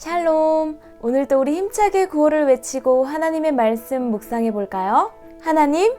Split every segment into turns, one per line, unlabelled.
샬롬! 오늘도 우리 힘차게 구호를 외치고 하나님의 말씀 묵상해 볼까요? 하나님,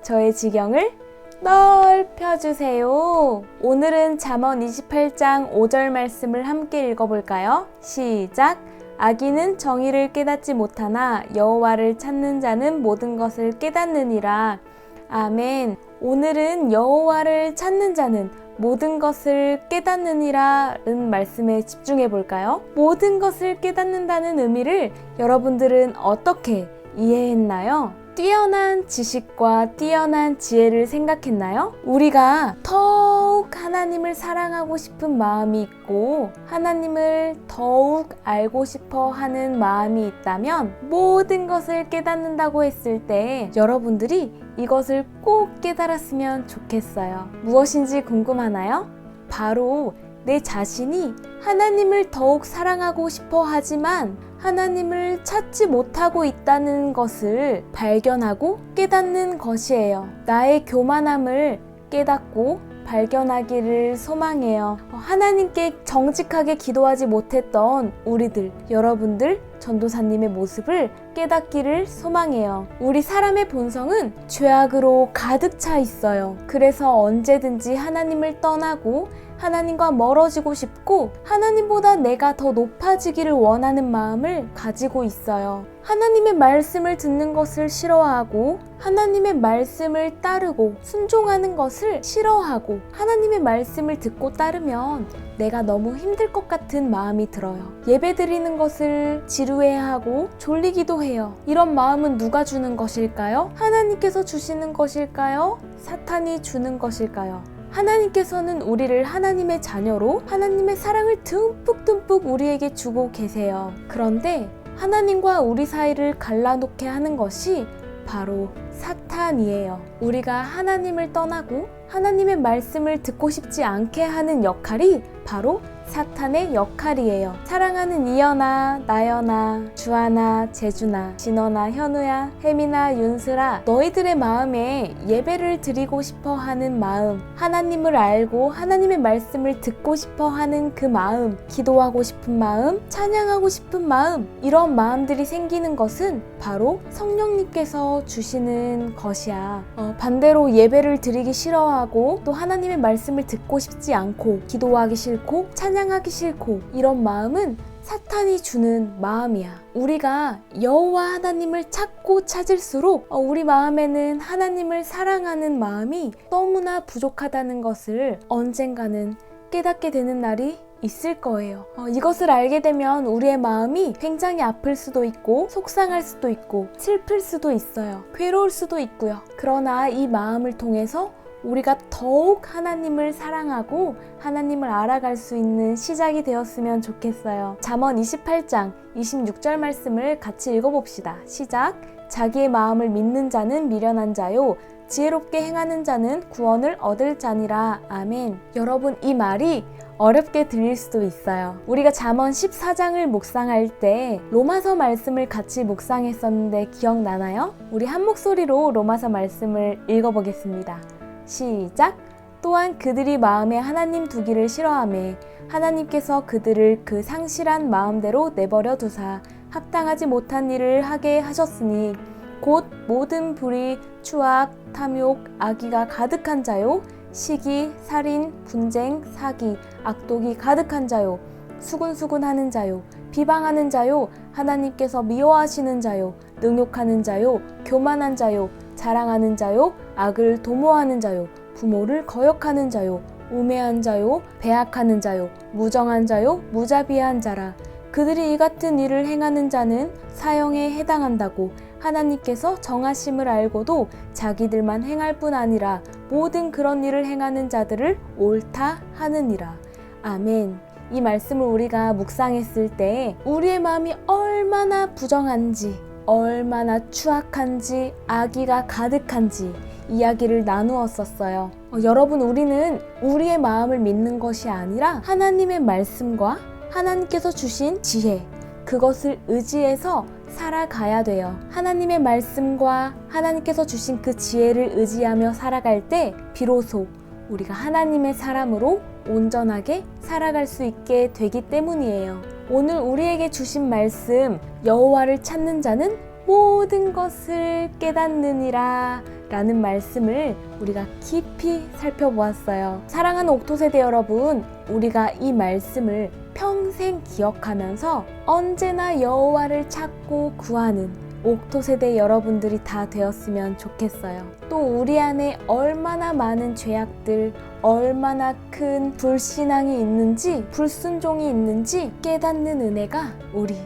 저의 지경을 넓혀주세요. 오늘은 잠언 28장 5절 말씀을 함께 읽어볼까요? 시작! 아기는 정의를 깨닫지 못하나 여호와를 찾는 자는 모든 것을 깨닫느니라. 아멘. 오늘은 여호와를 찾는 자는 모든 것을 깨닫느니라는 말씀에 집중해 볼까요? 모든 것을 깨닫는다는 의미를 여러분들은 어떻게 이해했나요? 뛰어난 지식과 뛰어난 지혜를 생각했나요? 우리가 더욱 하나님을 사랑하고 싶은 마음이 있고 하나님을 더욱 알고 싶어 하는 마음이 있다면 모든 것을 깨닫는다고 했을 때 여러분들이 이것을 꼭 깨달았으면 좋겠어요. 무엇인지 궁금하나요? 바로 내 자신이 하나님을 더욱 사랑하고 싶어 하지만 하나님을 찾지 못하고 있다는 것을 발견하고 깨닫는 것이에요. 나의 교만함을 깨닫고 발견하기를 소망해요. 하나님께 정직하게 기도하지 못했던 우리들, 여러분들, 전도사님의 모습을 깨닫기를 소망해요. 우리 사람의 본성은 죄악으로 가득 차 있어요. 그래서 언제든지 하나님을 떠나고 하나님과 멀어지고 싶고 하나님보다 내가 더 높아지기를 원하는 마음을 가지고 있어요. 하나님의 말씀을 듣는 것을 싫어하고 하나님의 말씀을 따르고 순종하는 것을 싫어하고 하나님의 말씀을 듣고 따르면 내가 너무 힘들 것 같은 마음이 들어요. 예배 드리는 것을 지루해하고 졸리기도 해요. 이런 마음은 누가 주는 것일까요? 하나님께서 주시는 것일까요? 사탄이 주는 것일까요? 하나님께서는 우리를 하나님의 자녀로 하나님의 사랑을 듬뿍듬뿍 우리에게 주고 계세요. 그런데 하나님과 우리 사이를 갈라놓게 하는 것이 바로 사탄이에요. 우리가 하나님을 떠나고 하나님의 말씀을 듣고 싶지 않게 하는 역할이 바로 사탄의 역할이에요. 사랑하는 이연아, 나연아, 주하나, 재준아, 진원아, 현우야, 혜민아, 윤슬아, 너희들의 마음에 예배를 드리고 싶어 하는 마음, 하나님을 알고 하나님의 말씀을 듣고 싶어 하는 그 마음, 기도하고 싶은 마음, 찬양하고 싶은 마음, 이런 마음들이 생기는 것은 바로 성령님께서 주시는 것이야. 어, 반대로 예배를 드리기 싫어하고 또 하나님의 말씀을 듣고 싶지 않고 기도하기 싫고 찬양하기 싫고 이런 마음은 사탄이 주는 마음이야. 우리가 여호와 하나님을 찾고 찾을수록 어, 우리 마음에는 하나님을 사랑하는 마음이 너무나 부족하다는 것을 언젠가는 깨닫게 되는 날이 있을 거예요. 어, 이것을 알게 되면 우리의 마음이 굉장히 아플 수도 있고, 속상할 수도 있고, 슬플 수도 있어요. 괴로울 수도 있고요. 그러나 이 마음을 통해서 우리가 더욱 하나님을 사랑하고 하나님을 알아갈 수 있는 시작이 되었으면 좋겠어요. 잠언 28장 26절 말씀을 같이 읽어봅시다. 시작. 자기의 마음을 믿는 자는 미련한 자요. 지혜롭게 행하는 자는 구원을 얻을 자니라. 아멘. 여러분, 이 말이 어렵게 들릴 수도 있어요. 우리가 잠언 14장을 묵상할 때 로마서 말씀을 같이 묵상했었는데 기억나나요? 우리 한 목소리로 로마서 말씀을 읽어보겠습니다. 시작! 또한 그들이 마음에 하나님 두기를 싫어함에 하나님께서 그들을 그 상실한 마음대로 내버려 두사 합당하지 못한 일을 하게 하셨으니 곧 모든 불의, 추악, 탐욕, 악의가 가득한 자요 시기, 살인, 분쟁, 사기, 악독이 가득한 자요. 수군수군하는 자요. 비방하는 자요. 하나님께서 미워하시는 자요. 능욕하는 자요. 교만한 자요. 자랑하는 자요. 악을 도모하는 자요. 부모를 거역하는 자요. 우매한 자요. 배악하는 자요. 무정한 자요. 무자비한 자라. 그들이 이 같은 일을 행하는 자는 사형에 해당한다고 하나님께서 정하심을 알고도 자기들만 행할 뿐 아니라 모든 그런 일을 행하는 자들을 옳다 하느니라. 아멘. 이 말씀을 우리가 묵상했을 때 우리의 마음이 얼마나 부정한지, 얼마나 추악한지, 악의가 가득한지 이야기를 나누었었어요. 어, 여러분, 우리는 우리의 마음을 믿는 것이 아니라 하나님의 말씀과 하나님께서 주신 지혜, 그것을 의지해서 살아가야 돼요. 하나님의 말씀과 하나님께서 주신 그 지혜를 의지하며 살아갈 때 비로소 우리가 하나님의 사람으로 온전하게 살아갈 수 있게 되기 때문이에요. 오늘 우리에게 주신 말씀 여호와를 찾는 자는 모든 것을 깨닫느니라 라는 말씀을 우리가 깊이 살펴보았어요. 사랑하는 옥토세대 여러분, 우리가 이 말씀을 평생 기억하면서 언제나 여호와를 찾고 구하는 옥토 세대 여러분들이 다 되었으면 좋겠어요. 또 우리 안에 얼마나 많은 죄악들, 얼마나 큰 불신앙이 있는지, 불순종이 있는지 깨닫는 은혜가 우리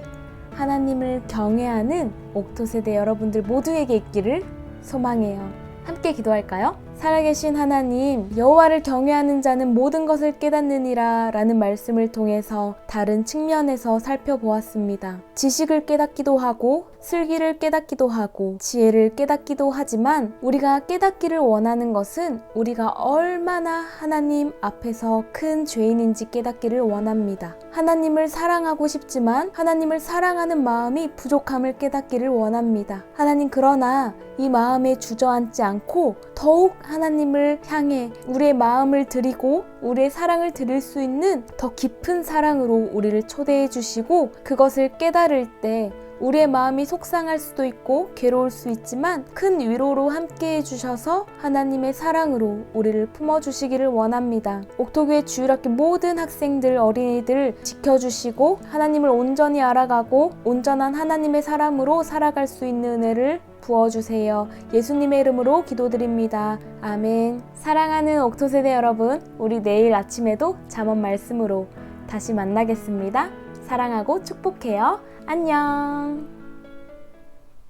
하나님을 경외하는 옥토 세대 여러분들 모두에게 있기를 소망해요. 기도할까요? 살아계신 하나님, 여호와를 경외하는 자는 모든 것을 깨닫느니라 라는 말씀을 통해서 다른 측면에서 살펴보았습니다. 지식을 깨닫기도 하고, 슬기를 깨닫기도 하고, 지혜를 깨닫기도 하지만, 우리가 깨닫기를 원하는 것은 우리가 얼마나 하나님 앞에서 큰 죄인인지 깨닫기를 원합니다. 하나님을 사랑하고 싶지만, 하나님을 사랑하는 마음이 부족함을 깨닫기를 원합니다. 하나님, 그러나 이 마음에 주저앉지 않고, 더욱 하나님을 향해 우리의 마음을 드리고 우리의 사랑을 드릴 수 있는 더 깊은 사랑으로 우리를 초대해 주시고 그것을 깨달을 때 우리의 마음이 속상할 수도 있고 괴로울 수 있지만 큰 위로로 함께 해주셔서 하나님의 사랑으로 우리를 품어주시기를 원합니다. 옥토교회 주일학교 모든 학생들, 어린이들 지켜주시고 하나님을 온전히 알아가고 온전한 하나님의 사람으로 살아갈 수 있는 은혜를 부어주세요. 예수님의 이름으로 기도드립니다. 아멘. 사랑하는 옥토세대 여러분, 우리 내일 아침에도 잠언 말씀으로 다시 만나겠습니다. 사랑하고 축복해요. 안녕.